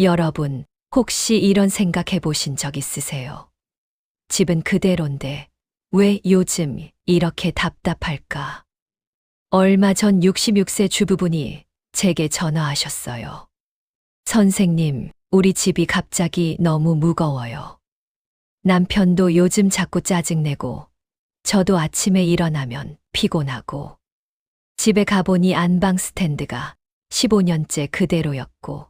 여러분, 혹시 이런 생각해 보신 적 있으세요? 집은 그대로인데 왜 요즘 이렇게 답답할까? 얼마 전 66세 주부분이 제게 전화하셨어요. 선생님, 우리 집이 갑자기 너무 무거워요. 남편도 요즘 자꾸 짜증내고, 저도 아침에 일어나면 피곤하고, 집에 가보니 안방 스탠드가 15년째 그대로였고,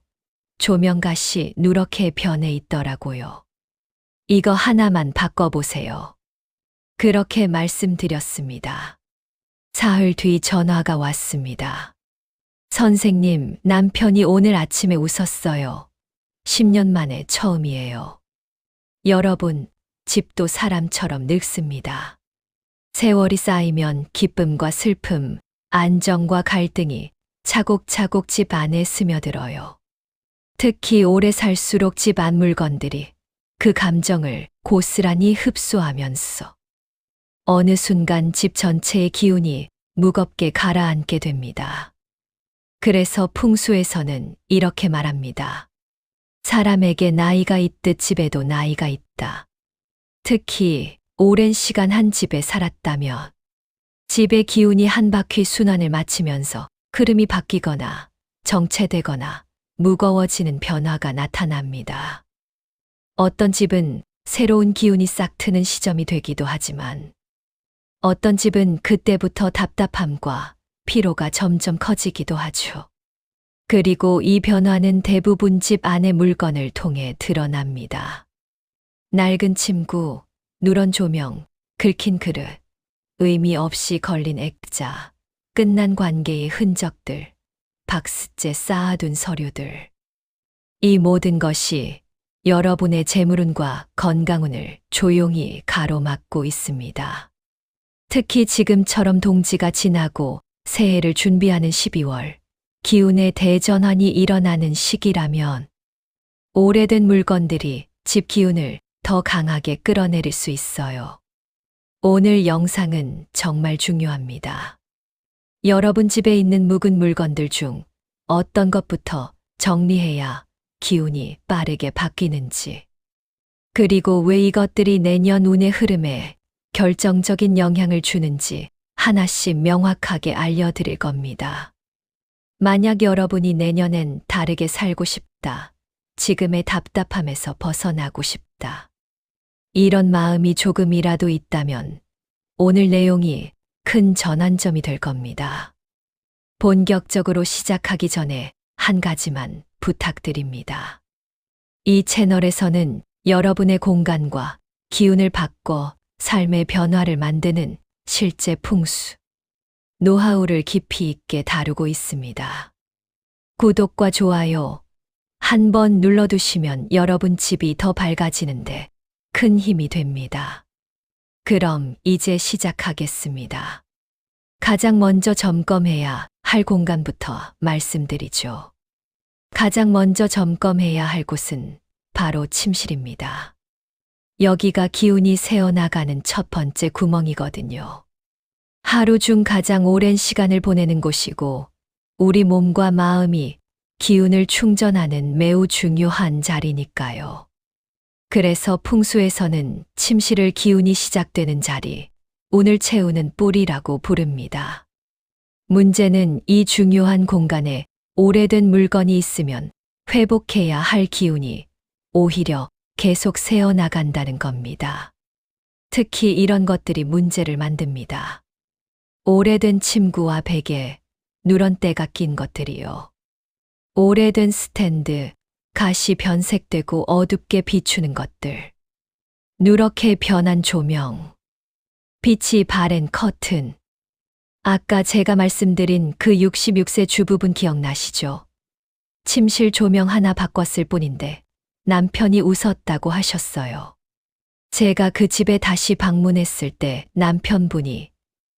조명갓이 누렇게 변해 있더라고요. 이거 하나만 바꿔보세요. 그렇게 말씀드렸습니다. 사흘 뒤 전화가 왔습니다. 선생님, 남편이 오늘 아침에 웃었어요. 10년 만에 처음이에요. 여러분, 집도 사람처럼 늙습니다. 세월이 쌓이면 기쁨과 슬픔, 안정과 갈등이 차곡차곡 집 안에 스며들어요. 특히 오래 살수록 집안 물건들이 그 감정을 고스란히 흡수하면서 어느 순간 집 전체의 기운이 무겁게 가라앉게 됩니다. 그래서 풍수에서는 이렇게 말합니다. 사람에게 나이가 있듯 집에도 나이가 있다. 특히 오랜 시간 한 집에 살았다면 집의 기운이 한 바퀴 순환을 마치면서 흐름이 바뀌거나 정체되거나 무거워지는 변화가 나타납니다. 어떤 집은 새로운 기운이 싹 트는 시점이 되기도 하지만 어떤 집은 그때부터 답답함과 피로가 점점 커지기도 하죠. 그리고 이 변화는 대부분 집 안의 물건을 통해 드러납니다. 낡은 침구, 누런 조명, 긁힌 그릇, 의미 없이 걸린 액자, 끝난 관계의 흔적들, 박스째 쌓아둔 서류들. 이 모든 것이 여러분의 재물운과 건강운을 조용히 가로막고 있습니다. 특히 지금처럼 동지가 지나고 새해를 준비하는 12월, 기운의 대전환이 일어나는 시기라면 오래된 물건들이 집 기운을 더 강하게 끌어내릴 수 있어요. 오늘 영상은 정말 중요합니다. 여러분 집에 있는 묵은 물건들 중 어떤 것부터 정리해야 기운이 빠르게 바뀌는지, 그리고 왜 이것들이 내년 운의 흐름에 결정적인 영향을 주는지 하나씩 명확하게 알려드릴 겁니다. 만약 여러분이 내년엔 다르게 살고 싶다. 지금의 답답함에서 벗어나고 싶다. 이런 마음이 조금이라도 있다면 오늘 내용이 큰 전환점이 될 겁니다. 본격적으로 시작하기 전에 한 가지만 부탁드립니다. 이 채널에서는 여러분의 공간과 기운을 바꿔 삶의 변화를 만드는 실제 풍수, 노하우를 깊이 있게 다루고 있습니다. 구독과 좋아요 한 번 눌러두시면 여러분 집이 더 밝아지는데 큰 힘이 됩니다. 그럼 이제 시작하겠습니다. 가장 먼저 점검해야 할 공간부터 말씀드리죠. 가장 먼저 점검해야 할 곳은 바로 침실입니다. 여기가 기운이 새어나가는 첫 번째 구멍이거든요. 하루 중 가장 오랜 시간을 보내는 곳이고, 우리 몸과 마음이 기운을 충전하는 매우 중요한 자리니까요. 그래서 풍수에서는 침실을 기운이 시작되는 자리, 운을 채우는 뿌리라고 부릅니다. 문제는 이 중요한 공간에 오래된 물건이 있으면 회복해야 할 기운이 오히려 계속 새어나간다는 겁니다. 특히 이런 것들이 문제를 만듭니다. 오래된 침구와 베개, 누런때가 낀 것들이요. 오래된 스탠드, 가시 변색되고 어둡게 비추는 것들. 누렇게 변한 조명. 빛이 바랜 커튼. 아까 제가 말씀드린 그 66세 주부분 기억나시죠? 침실 조명 하나 바꿨을 뿐인데 남편이 웃었다고 하셨어요. 제가 그 집에 다시 방문했을 때 남편분이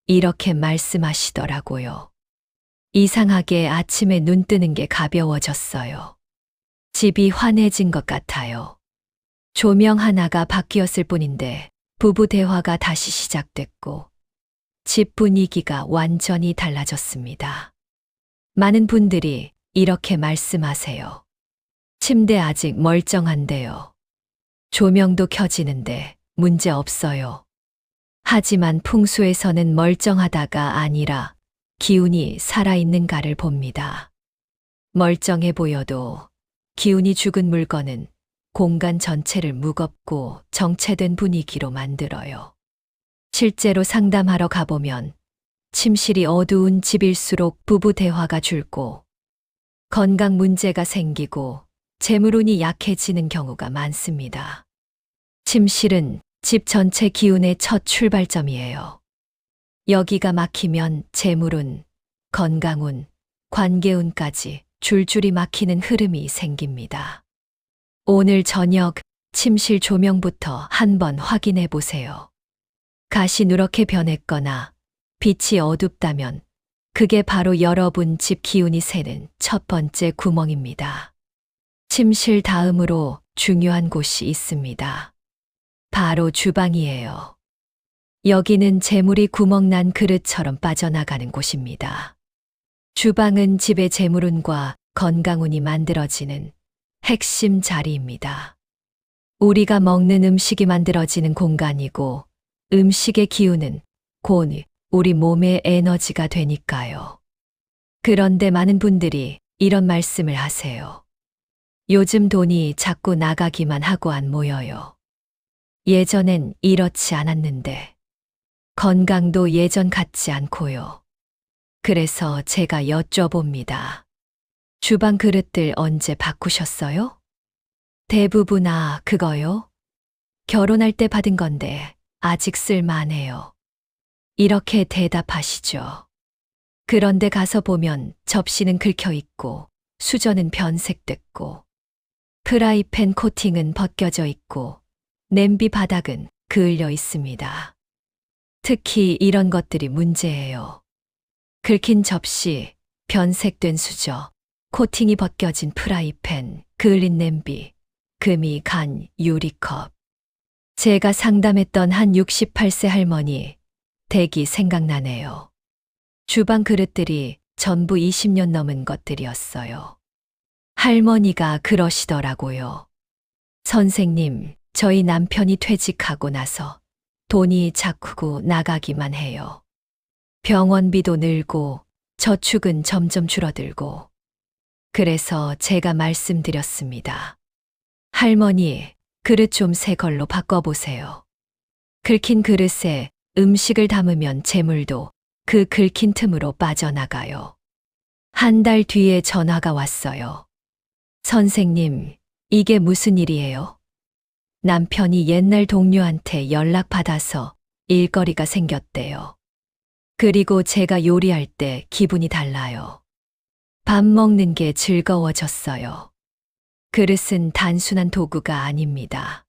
이렇게 말씀하시더라고요. 이상하게 아침에 눈 뜨는 게 가벼워졌어요. 집이 환해진 것 같아요. 조명 하나가 바뀌었을 뿐인데 부부 대화가 다시 시작됐고 집 분위기가 완전히 달라졌습니다. 많은 분들이 이렇게 말씀하세요. 침대 아직 멀쩡한데요. 조명도 켜지는데 문제 없어요. 하지만 풍수에서는 멀쩡하다가 아니라 기운이 살아있는가를 봅니다. 멀쩡해 보여도 기운이 죽은 물건은 공간 전체를 무겁고 정체된 분위기로 만들어요. 실제로 상담하러 가보면 침실이 어두운 집일수록 부부 대화가 줄고 건강 문제가 생기고 재물운이 약해지는 경우가 많습니다. 침실은 집 전체 기운의 첫 출발점이에요. 여기가 막히면 재물운, 건강운, 관계운까지 줄줄이 막히는 흐름이 생깁니다. 오늘 저녁 침실 조명부터 한번 확인해 보세요. 가시 누렇게 변했거나 빛이 어둡다면 그게 바로 여러분 집 기운이 새는 첫 번째 구멍입니다. 침실 다음으로 중요한 곳이 있습니다. 바로 주방이에요. 여기는 재물이 구멍난 그릇처럼 빠져나가는 곳입니다. 주방은 집의 재물운과 건강운이 만들어지는 핵심 자리입니다. 우리가 먹는 음식이 만들어지는 공간이고 음식의 기운은 곧 우리 몸의 에너지가 되니까요. 그런데 많은 분들이 이런 말씀을 하세요. 요즘 돈이 자꾸 나가기만 하고 안 모여요. 예전엔 이렇지 않았는데 건강도 예전 같지 않고요. 그래서 제가 여쭤봅니다. 주방 그릇들 언제 바꾸셨어요? 대부분 아, 그거요? 결혼할 때 받은 건데 아직 쓸만해요. 이렇게 대답하시죠. 그런데 가서 보면 접시는 긁혀 있고 수저는 변색됐고 프라이팬 코팅은 벗겨져 있고 냄비 바닥은 그을려 있습니다. 특히 이런 것들이 문제예요. 긁힌 접시, 변색된 수저, 코팅이 벗겨진 프라이팬, 그을린 냄비, 금이 간 유리컵. 제가 상담했던 한 68세 할머니, 댁이 생각나네요. 주방 그릇들이 전부 20년 넘은 것들이었어요. 할머니가 그러시더라고요. 선생님, 저희 남편이 퇴직하고 나서 돈이 자꾸고 나가기만 해요. 병원비도 늘고 저축은 점점 줄어들고. 그래서 제가 말씀드렸습니다. 할머니, 그릇 좀 새 걸로 바꿔보세요. 긁힌 그릇에 음식을 담으면 재물도 그 긁힌 틈으로 빠져나가요. 한 달 뒤에 전화가 왔어요. 선생님, 이게 무슨 일이에요? 남편이 옛날 동료한테 연락받아서 일거리가 생겼대요. 그리고 제가 요리할 때 기분이 달라요. 밥 먹는 게 즐거워졌어요. 그릇은 단순한 도구가 아닙니다.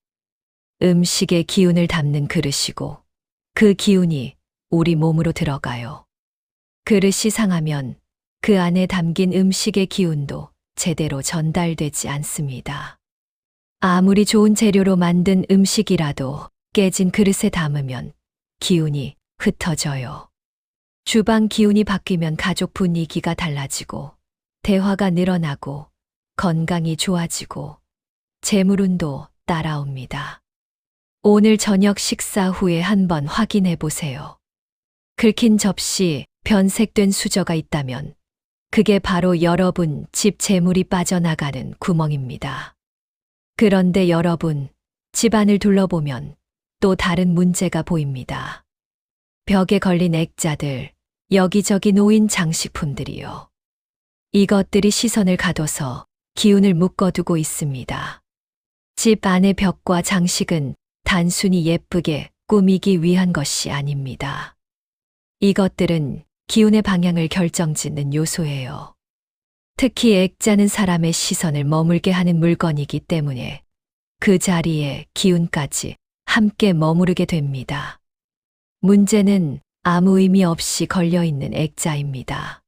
음식의 기운을 담는 그릇이고 그 기운이 우리 몸으로 들어가요. 그릇이 상하면 그 안에 담긴 음식의 기운도 제대로 전달되지 않습니다. 아무리 좋은 재료로 만든 음식이라도 깨진 그릇에 담으면 기운이 흩어져요. 주방 기운이 바뀌면 가족 분위기가 달라지고 대화가 늘어나고 건강이 좋아지고 재물운도 따라옵니다. 오늘 저녁 식사 후에 한번 확인해 보세요. 긁힌 접시, 변색된 수저가 있다면 그게 바로 여러분 집 재물이 빠져나가는 구멍입니다. 그런데 여러분 집안을 둘러보면 또 다른 문제가 보입니다. 벽에 걸린 액자들, 여기저기 놓인 장식품들이요. 이것들이 시선을 가둬서 기운을 묶어두고 있습니다. 집 안의 벽과 장식은 단순히 예쁘게 꾸미기 위한 것이 아닙니다. 이것들은 기운의 방향을 결정짓는 요소예요. 특히 액자는 사람의 시선을 머물게 하는 물건이기 때문에 그 자리에 기운까지 함께 머무르게 됩니다. 문제는 아무 의미 없이 걸려있는 액자입니다.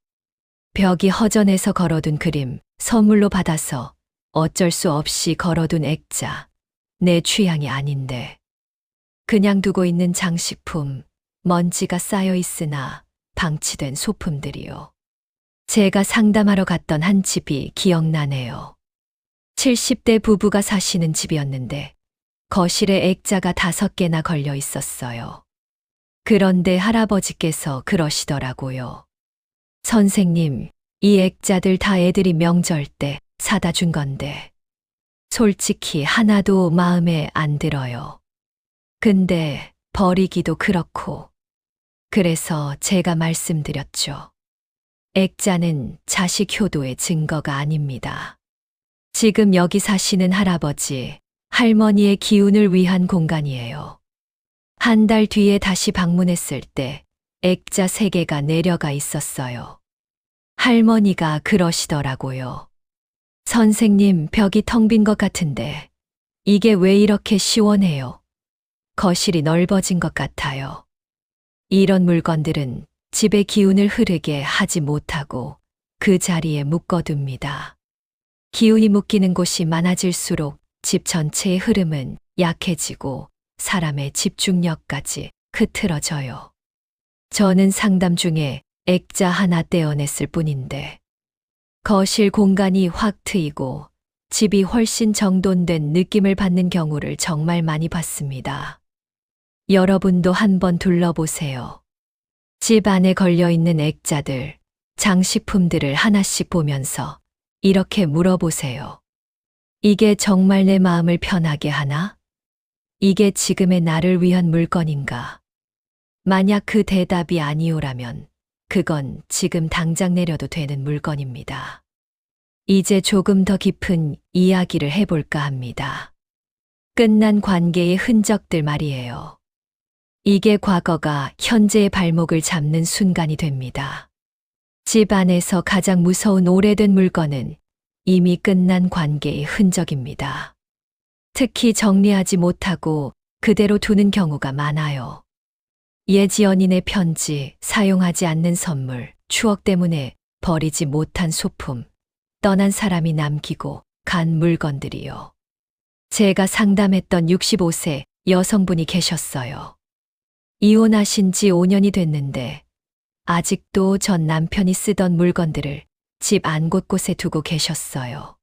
벽이 허전해서 걸어둔 그림, 선물로 받아서 어쩔 수 없이 걸어둔 액자, 내 취향이 아닌데. 그냥 두고 있는 장식품, 먼지가 쌓여 있으나 방치된 소품들이요. 제가 상담하러 갔던 한 집이 기억나네요. 70대 부부가 사시는 집이었는데 거실에 액자가 다섯 개나 걸려 있었어요. 그런데 할아버지께서 그러시더라고요. 선생님, 이 액자들 다 애들이 명절 때 사다 준 건데, 솔직히 하나도 마음에 안 들어요. 근데 버리기도 그렇고, 그래서 제가 말씀드렸죠. 액자는 자식 효도의 증거가 아닙니다. 지금 여기 사시는 할아버지, 할머니의 기운을 위한 공간이에요. 한 달 뒤에 다시 방문했을 때 액자 세 개가 내려가 있었어요. 할머니가 그러시더라고요. 선생님, 벽이 텅 빈 것 같은데, 이게 왜 이렇게 시원해요? 거실이 넓어진 것 같아요. 이런 물건들은 집의 기운을 흐르게 하지 못하고 그 자리에 묶어둡니다. 기운이 묶이는 곳이 많아질수록 집 전체의 흐름은 약해지고 사람의 집중력까지 흐트러져요. 저는 상담 중에 액자 하나 떼어냈을 뿐인데 거실 공간이 확 트이고 집이 훨씬 정돈된 느낌을 받는 경우를 정말 많이 봤습니다. 여러분도 한번 둘러보세요. 집 안에 걸려 있는 액자들, 장식품들을 하나씩 보면서 이렇게 물어보세요. 이게 정말 내 마음을 편하게 하나? 이게 지금의 나를 위한 물건인가? 만약 그 대답이 아니오라면 그건 지금 당장 내려도 되는 물건입니다. 이제 조금 더 깊은 이야기를 해볼까 합니다. 끝난 관계의 흔적들 말이에요. 이게 과거가 현재의 발목을 잡는 순간이 됩니다. 집 안에서 가장 무서운 오래된 물건은 이미 끝난 관계의 흔적입니다. 특히 정리하지 못하고 그대로 두는 경우가 많아요. 예지 연인의 편지, 사용하지 않는 선물, 추억 때문에 버리지 못한 소품, 떠난 사람이 남기고 간 물건들이요. 제가 상담했던 65세 여성분이 계셨어요. 이혼하신 지 5년이 됐는데 아직도 전 남편이 쓰던 물건들을 집 안 곳곳에 두고 계셨어요.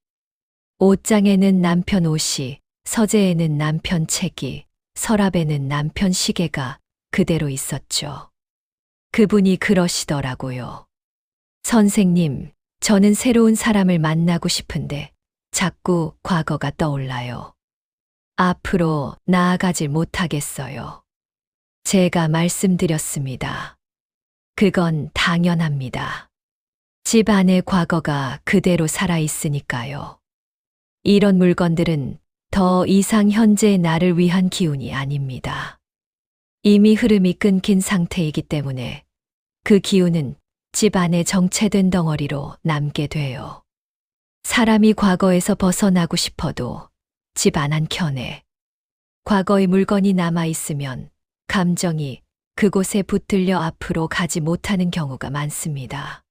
옷장에는 남편 옷이, 서재에는 남편 책이, 서랍에는 남편 시계가 그대로 있었죠. 그분이 그러시더라고요. 선생님, 저는 새로운 사람을 만나고 싶은데 자꾸 과거가 떠올라요. 앞으로 나아가질 못하겠어요. 제가 말씀드렸습니다. 그건 당연합니다. 집 안의 과거가 그대로 살아 있으니까요. 이런 물건들은 더 이상 현재의 나를 위한 기운이 아닙니다. 이미 흐름이 끊긴 상태이기 때문에 그 기운은 집 안에 정체된 덩어리로 남게 돼요. 사람이 과거에서 벗어나고 싶어도 집 안 한 켠에 과거의 물건이 남아 있으면 감정이 그곳에 붙들려 앞으로 가지 못하는 경우가 많습니다.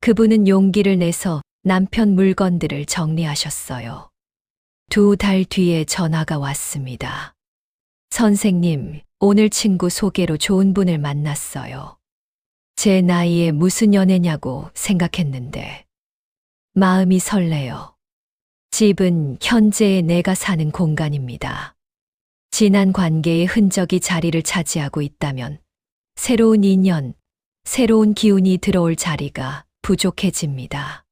그분은 용기를 내서 남편 물건들을 정리하셨어요. 두 달 뒤에 전화가 왔습니다. 선생님, 오늘 친구 소개로 좋은 분을 만났어요. 제 나이에 무슨 연애냐고 생각했는데 마음이 설레요. 집은 현재의 내가 사는 공간입니다. 지난 관계의 흔적이 자리를 차지하고 있다면 새로운 인연, 새로운 기운이 들어올 자리가 부족해집니다.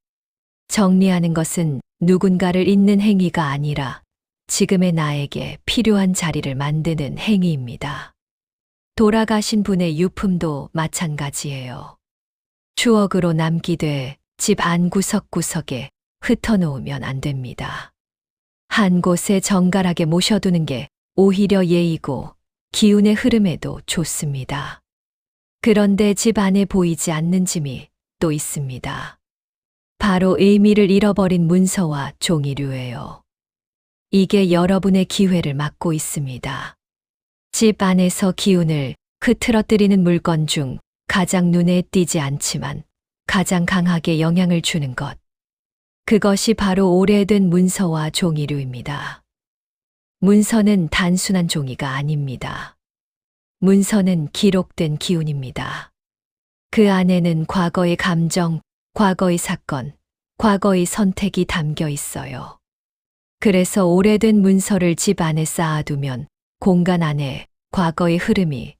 정리하는 것은 누군가를 잇는 행위가 아니라 지금의 나에게 필요한 자리를 만드는 행위입니다. 돌아가신 분의 유품도 마찬가지예요. 추억으로 남기되 집 안 구석구석에 흩어놓으면 안 됩니다. 한 곳에 정갈하게 모셔두는 게 오히려 예의고 기운의 흐름에도 좋습니다. 그런데 집 안에 보이지 않는 짐이 또 있습니다. 바로 의미를 잃어버린 문서와 종이류예요. 이게 여러분의 기회를 막고 있습니다. 집 안에서 기운을 흐트러뜨리는 물건 중 가장 눈에 띄지 않지만 가장 강하게 영향을 주는 것. 그것이 바로 오래된 문서와 종이류입니다. 문서는 단순한 종이가 아닙니다. 문서는 기록된 기운입니다. 그 안에는 과거의 감정, 과거의 사건, 과거의 선택이 담겨 있어요. 그래서 오래된 문서를 집 안에 쌓아두면 공간 안에 과거의 흐름이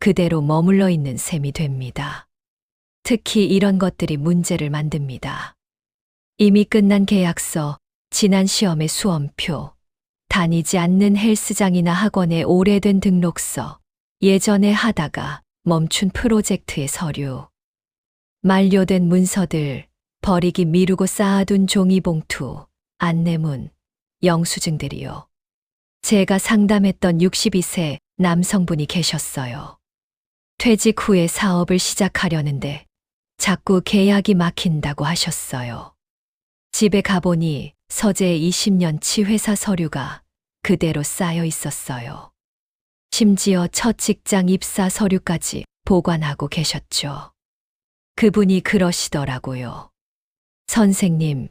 그대로 머물러 있는 셈이 됩니다. 특히 이런 것들이 문제를 만듭니다. 이미 끝난 계약서, 지난 시험의 수험표, 다니지 않는 헬스장이나 학원의 오래된 등록서, 예전에 하다가 멈춘 프로젝트의 서류, 만료된 문서들, 버리기 미루고 쌓아둔 종이봉투, 안내문, 영수증들이요. 제가 상담했던 62세 남성분이 계셨어요. 퇴직 후에 사업을 시작하려는데 자꾸 계약이 막힌다고 하셨어요. 집에 가보니 서재 20년치 회사 서류가 그대로 쌓여 있었어요. 심지어 첫 직장 입사 서류까지 보관하고 계셨죠. 그분이 그러시더라고요. 선생님,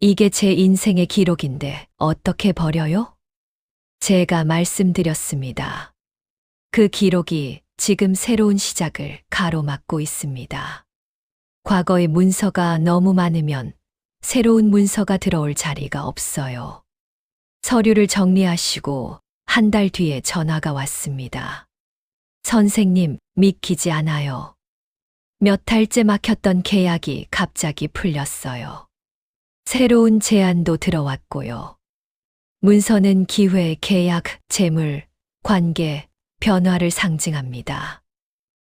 이게 제 인생의 기록인데 어떻게 버려요? 제가 말씀드렸습니다. 그 기록이 지금 새로운 시작을 가로막고 있습니다. 과거의 문서가 너무 많으면 새로운 문서가 들어올 자리가 없어요. 서류를 정리하시고 한 달 뒤에 전화가 왔습니다. 선생님, 믿기지 않아요. 몇 달째 막혔던 계약이 갑자기 풀렸어요. 새로운 제안도 들어왔고요. 문서는 기회, 계약, 재물, 관계, 변화를 상징합니다.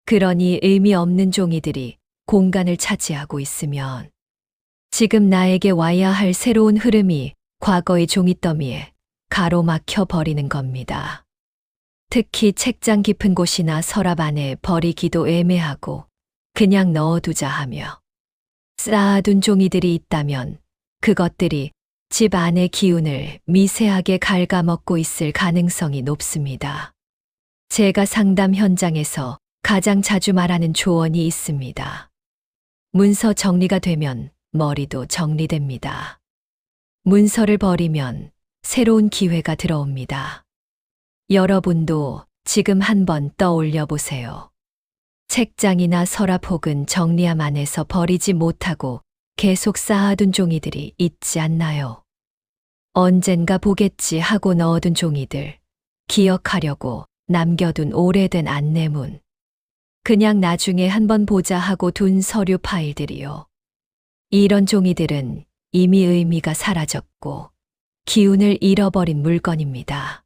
그러니 의미 없는 종이들이 공간을 차지하고 있으면 지금 나에게 와야 할 새로운 흐름이 과거의 종이더미에 가로막혀 버리는 겁니다. 특히 책장 깊은 곳이나 서랍 안에 버리기도 애매하고 그냥 넣어두자 하며 쌓아둔 종이들이 있다면 그것들이 집 안의 기운을 미세하게 갉아먹고 있을 가능성이 높습니다. 제가 상담 현장에서 가장 자주 말하는 조언이 있습니다. 문서 정리가 되면 머리도 정리됩니다. 문서를 버리면 새로운 기회가 들어옵니다. 여러분도 지금 한번 떠올려 보세요. 책장이나 서랍 혹은 정리함 안에서 버리지 못하고 계속 쌓아둔 종이들이 있지 않나요? 언젠가 보겠지 하고 넣어둔 종이들, 기억하려고 남겨둔 오래된 안내문, 그냥 나중에 한번 보자 하고 둔 서류 파일들이요. 이런 종이들은 이미 의미가 사라졌고 기운을 잃어버린 물건입니다.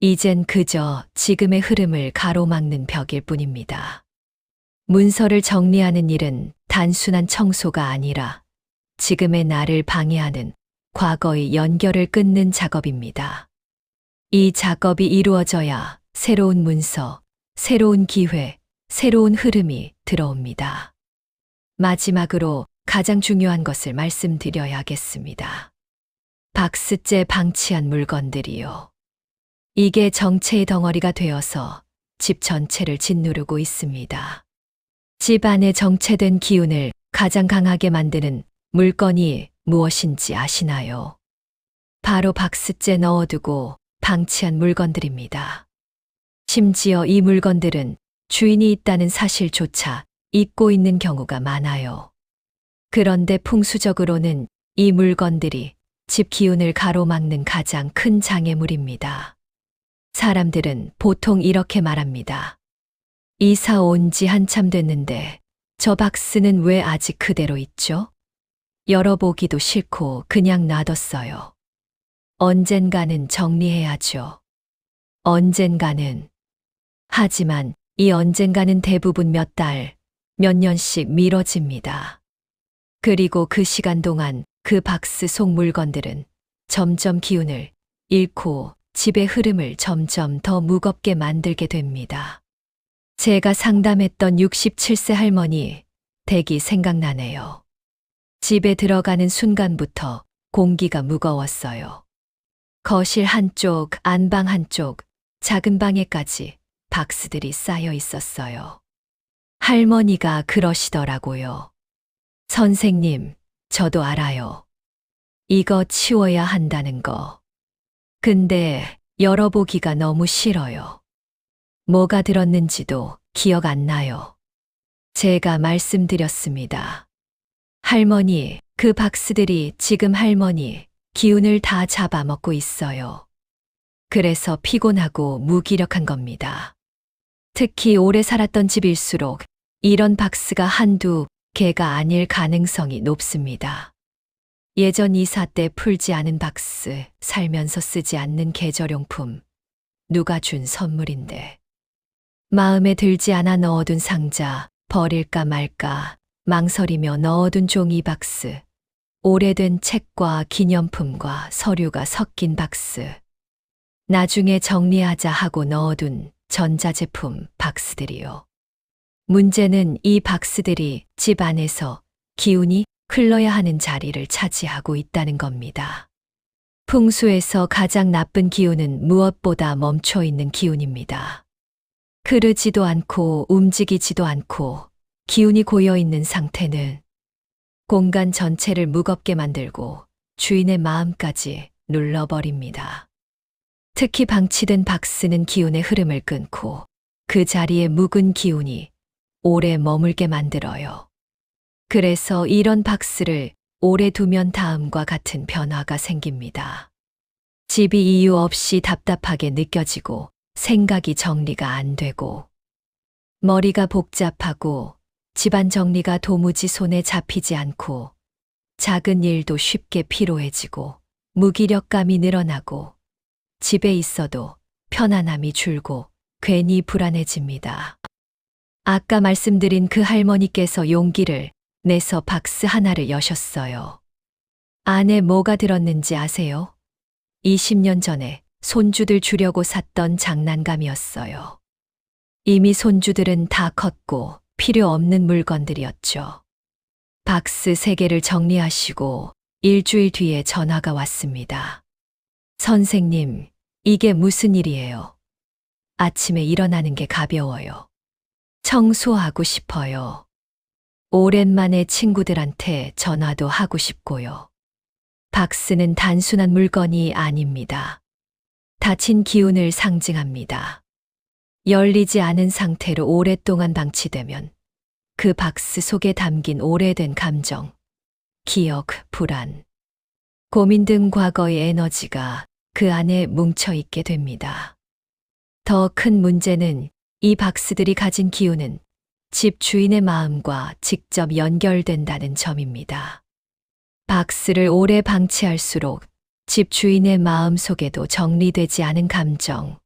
이젠 그저 지금의 흐름을 가로막는 벽일 뿐입니다. 문서를 정리하는 일은 단순한 청소가 아니라 지금의 나를 방해하는 과거의 연결을 끊는 작업입니다. 이 작업이 이루어져야 새로운 문서, 새로운 기회, 새로운 흐름이 들어옵니다. 마지막으로 가장 중요한 것을 말씀드려야겠습니다. 박스째 방치한 물건들이요. 이게 정체의 덩어리가 되어서 집 전체를 짓누르고 있습니다. 집 안에 정체된 기운을 가장 강하게 만드는 물건이 무엇인지 아시나요? 바로 박스째 넣어두고 방치한 물건들입니다. 심지어 이 물건들은 주인이 있다는 사실조차 잊고 있는 경우가 많아요. 그런데 풍수적으로는 이 물건들이 집 기운을 가로막는 가장 큰 장애물입니다. 사람들은 보통 이렇게 말합니다. 이사 온 지 한참 됐는데 저 박스는 왜 아직 그대로 있죠? 열어보기도 싫고 그냥 놔뒀어요. 언젠가는 정리해야죠. 언젠가는. 하지만 이 언젠가는 대부분 몇 달, 몇 년씩 미뤄집니다. 그리고 그 시간 동안 그 박스 속 물건들은 점점 기운을 잃고 집의 흐름을 점점 더 무겁게 만들게 됩니다. 제가 상담했던 67세 할머니 댁이 생각나네요. 집에 들어가는 순간부터 공기가 무거웠어요. 거실 한쪽, 안방 한쪽, 작은 방에까지 박스들이 쌓여 있었어요. 할머니가 그러시더라고요. 선생님, 저도 알아요. 이거 치워야 한다는 거. 근데 열어보기가 너무 싫어요. 뭐가 들었는지도 기억 안 나요. 제가 말씀드렸습니다. 할머니, 그 박스들이 지금 할머니 기운을 다 잡아먹고 있어요. 그래서 피곤하고 무기력한 겁니다. 특히 오래 살았던 집일수록 이런 박스가 한두 개가 아닐 가능성이 높습니다. 예전 이사 때 풀지 않은 박스, 살면서 쓰지 않는 계절용품, 누가 준 선물인데. 마음에 들지 않아 넣어둔 상자, 버릴까 말까, 망설이며 넣어둔 종이 박스, 오래된 책과 기념품과 서류가 섞인 박스, 나중에 정리하자 하고 넣어둔 전자제품 박스들이요. 문제는 이 박스들이 집 안에서 기운이 흘러야 하는 자리를 차지하고 있다는 겁니다. 풍수에서 가장 나쁜 기운은 무엇보다 멈춰 있는 기운입니다. 흐르지도 않고 움직이지도 않고 기운이 고여 있는 상태는 공간 전체를 무겁게 만들고 주인의 마음까지 눌러버립니다. 특히 방치된 박스는 기운의 흐름을 끊고 그 자리에 묵은 기운이 오래 머물게 만들어요. 그래서 이런 박스를 오래 두면 다음과 같은 변화가 생깁니다. 집이 이유 없이 답답하게 느껴지고 생각이 정리가 안 되고 머리가 복잡하고 집안 정리가 도무지 손에 잡히지 않고 작은 일도 쉽게 피로해지고 무기력감이 늘어나고 집에 있어도 편안함이 줄고 괜히 불안해집니다. 아까 말씀드린 그 할머니께서 용기를 내서 박스 하나를 여셨어요. 안에 뭐가 들었는지 아세요? 20년 전에 손주들 주려고 샀던 장난감이었어요. 이미 손주들은 다 컸고 필요 없는 물건들이었죠. 박스 세 개를 정리하시고 일주일 뒤에 전화가 왔습니다. 선생님, 이게 무슨 일이에요? 아침에 일어나는 게 가벼워요. 청소하고 싶어요. 오랜만에 친구들한테 전화도 하고 싶고요. 박스는 단순한 물건이 아닙니다. 닫힌 기운을 상징합니다. 열리지 않은 상태로 오랫동안 방치되면 그 박스 속에 담긴 오래된 감정, 기억, 불안, 고민 등 과거의 에너지가 그 안에 뭉쳐 있게 됩니다. 더 큰 문제는 이 박스들이 가진 기운은 집 주인의 마음과 직접 연결된다는 점입니다. 박스를 오래 방치할수록 집 주인의 마음 속에도 정리되지 않은 감정,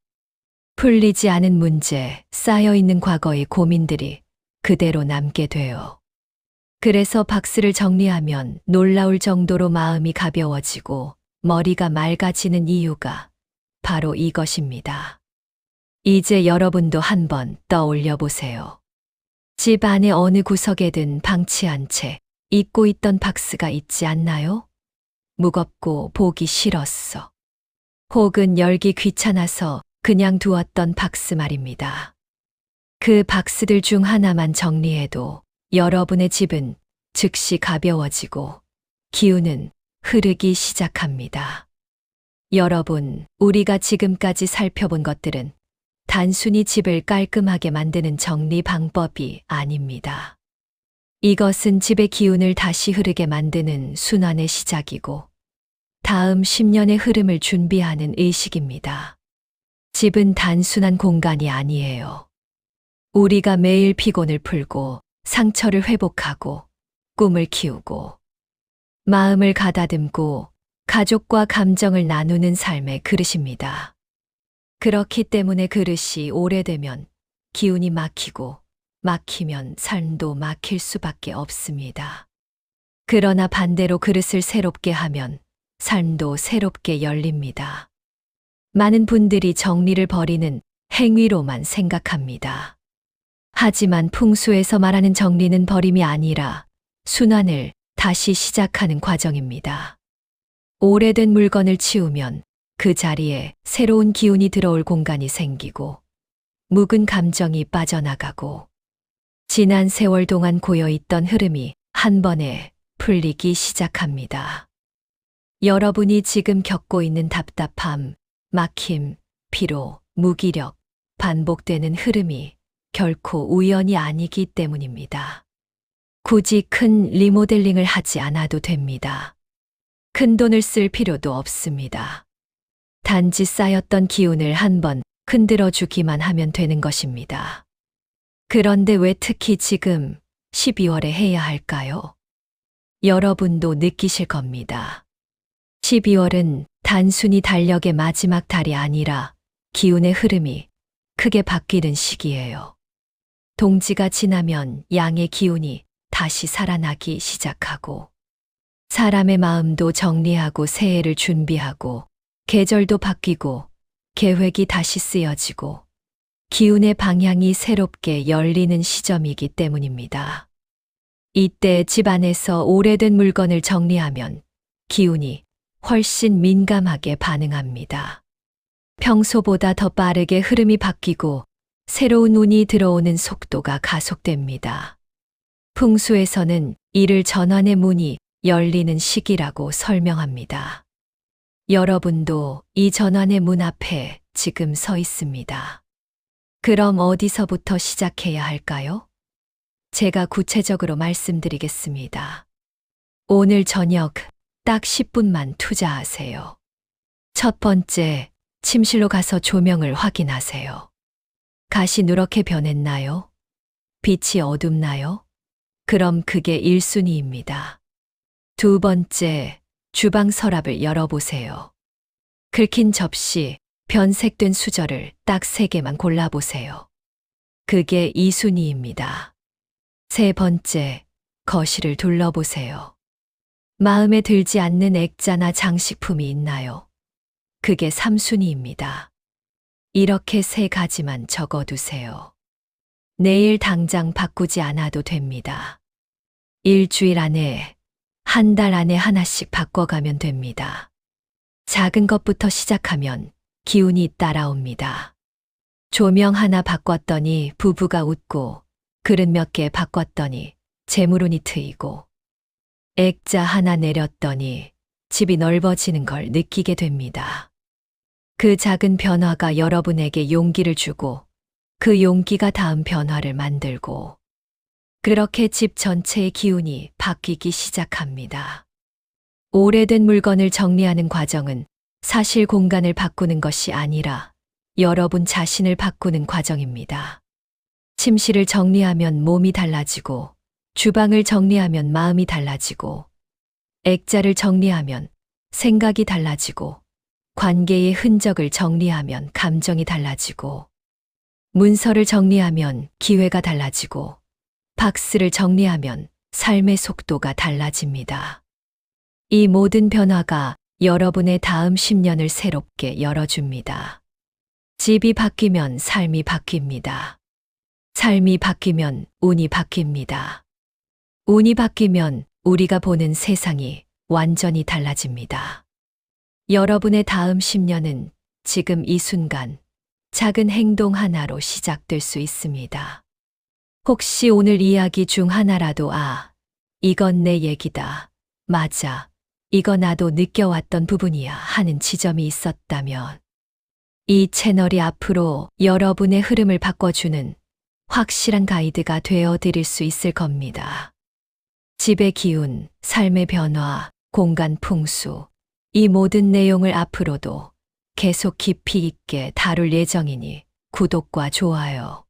풀리지 않은 문제, 쌓여 있는 과거의 고민들이 그대로 남게 돼요. 그래서 박스를 정리하면 놀라울 정도로 마음이 가벼워지고 머리가 맑아지는 이유가 바로 이것입니다. 이제 여러분도 한번 떠올려 보세요. 집 안의 어느 구석에든 방치한 채 잊고 있던 박스가 있지 않나요? 무겁고 보기 싫었어. 혹은 열기 귀찮아서 그냥 두었던 박스 말입니다. 그 박스들 중 하나만 정리해도 여러분의 집은 즉시 가벼워지고 기운은 흐르기 시작합니다. 여러분, 우리가 지금까지 살펴본 것들은 단순히 집을 깔끔하게 만드는 정리 방법이 아닙니다. 이것은 집의 기운을 다시 흐르게 만드는 순환의 시작이고, 다음 10년의 흐름을 준비하는 의식입니다. 집은 단순한 공간이 아니에요. 우리가 매일 피곤을 풀고, 상처를 회복하고, 꿈을 키우고, 마음을 가다듬고, 가족과 감정을 나누는 삶의 그릇입니다. 그렇기 때문에 그릇이 오래되면 기운이 막히고 막히면 삶도 막힐 수밖에 없습니다. 그러나 반대로 그릇을 새롭게 하면 삶도 새롭게 열립니다. 많은 분들이 정리를 버리는 행위로만 생각합니다. 하지만 풍수에서 말하는 정리는 버림이 아니라 순환을 다시 시작하는 과정입니다. 오래된 물건을 치우면 그 자리에 새로운 기운이 들어올 공간이 생기고 묵은 감정이 빠져나가고 지난 세월 동안 고여있던 흐름이 한 번에 풀리기 시작합니다. 여러분이 지금 겪고 있는 답답함, 막힘, 피로, 무기력, 반복되는 흐름이 결코 우연이 아니기 때문입니다. 굳이 큰 리모델링을 하지 않아도 됩니다. 큰 돈을 쓸 필요도 없습니다. 단지 쌓였던 기운을 한번 흔들어 주기만 하면 되는 것입니다. 그런데 왜 특히 지금 12월에 해야 할까요? 여러분도 느끼실 겁니다. 12월은 단순히 달력의 마지막 달이 아니라 기운의 흐름이 크게 바뀌는 시기예요. 동지가 지나면 양의 기운이 다시 살아나기 시작하고 사람의 마음도 정리하고 새해를 준비하고 계절도 바뀌고 계획이 다시 쓰여지고 기운의 방향이 새롭게 열리는 시점이기 때문입니다. 이때 집안에서 오래된 물건을 정리하면 기운이 훨씬 민감하게 반응합니다. 평소보다 더 빠르게 흐름이 바뀌고 새로운 운이 들어오는 속도가 가속됩니다. 풍수에서는 이를 전환의 문이 열리는 시기라고 설명합니다. 여러분도 이 전환의 문 앞에 지금 서 있습니다. 그럼 어디서부터 시작해야 할까요? 제가 구체적으로 말씀드리겠습니다. 오늘 저녁 딱 10분만 투자하세요. 첫 번째, 침실로 가서 조명을 확인하세요. 가시 누렇게 변했나요? 빛이 어둡나요? 그럼 그게 1순위입니다. 두 번째, 주방 서랍을 열어보세요. 긁힌 접시, 변색된 수저를 딱세 개만 골라보세요. 그게 2순위입니다. 세 번째, 거실을 둘러보세요. 마음에 들지 않는 액자나 장식품이 있나요? 그게 3순위입니다. 이렇게 세 가지만 적어두세요. 내일 당장 바꾸지 않아도 됩니다. 일주일 안에, 한 달 안에 하나씩 바꿔가면 됩니다. 작은 것부터 시작하면 기운이 따라옵니다. 조명 하나 바꿨더니 부부가 웃고, 그릇 몇 개 바꿨더니 재물운이 트이고, 액자 하나 내렸더니 집이 넓어지는 걸 느끼게 됩니다. 그 작은 변화가 여러분에게 용기를 주고 그 용기가 다음 변화를 만들고 그렇게 집 전체의 기운이 바뀌기 시작합니다. 오래된 물건을 정리하는 과정은 사실 공간을 바꾸는 것이 아니라 여러분 자신을 바꾸는 과정입니다. 침실을 정리하면 몸이 달라지고 주방을 정리하면 마음이 달라지고 액자를 정리하면 생각이 달라지고 관계의 흔적을 정리하면 감정이 달라지고 문서를 정리하면 기회가 달라지고 박스를 정리하면 삶의 속도가 달라집니다. 이 모든 변화가 여러분의 다음 10년을 새롭게 열어줍니다. 집이 바뀌면 삶이 바뀝니다. 삶이 바뀌면 운이 바뀝니다. 운이 바뀌면 우리가 보는 세상이 완전히 달라집니다. 여러분의 다음 10년은 지금 이 순간 작은 행동 하나로 시작될 수 있습니다. 혹시 오늘 이야기 중 하나라도 아, 이건 내 얘기다. 맞아. 이거 나도 느껴왔던 부분이야 하는 지점이 있었다면 이 채널이 앞으로 여러분의 흐름을 바꿔주는 확실한 가이드가 되어 드릴 수 있을 겁니다. 집의 기운, 삶의 변화, 공간 풍수, 이 모든 내용을 앞으로도 계속 깊이 있게 다룰 예정이니 구독과 좋아요.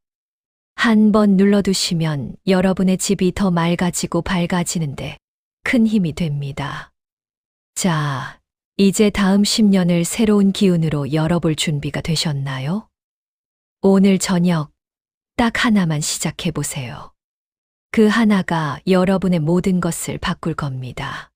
한 번 눌러두시면 여러분의 집이 더 맑아지고 밝아지는데 큰 힘이 됩니다. 자, 이제 다음 10년을 새로운 기운으로 열어볼 준비가 되셨나요? 오늘 저녁 딱 하나만 시작해 보세요. 그 하나가 여러분의 모든 것을 바꿀 겁니다.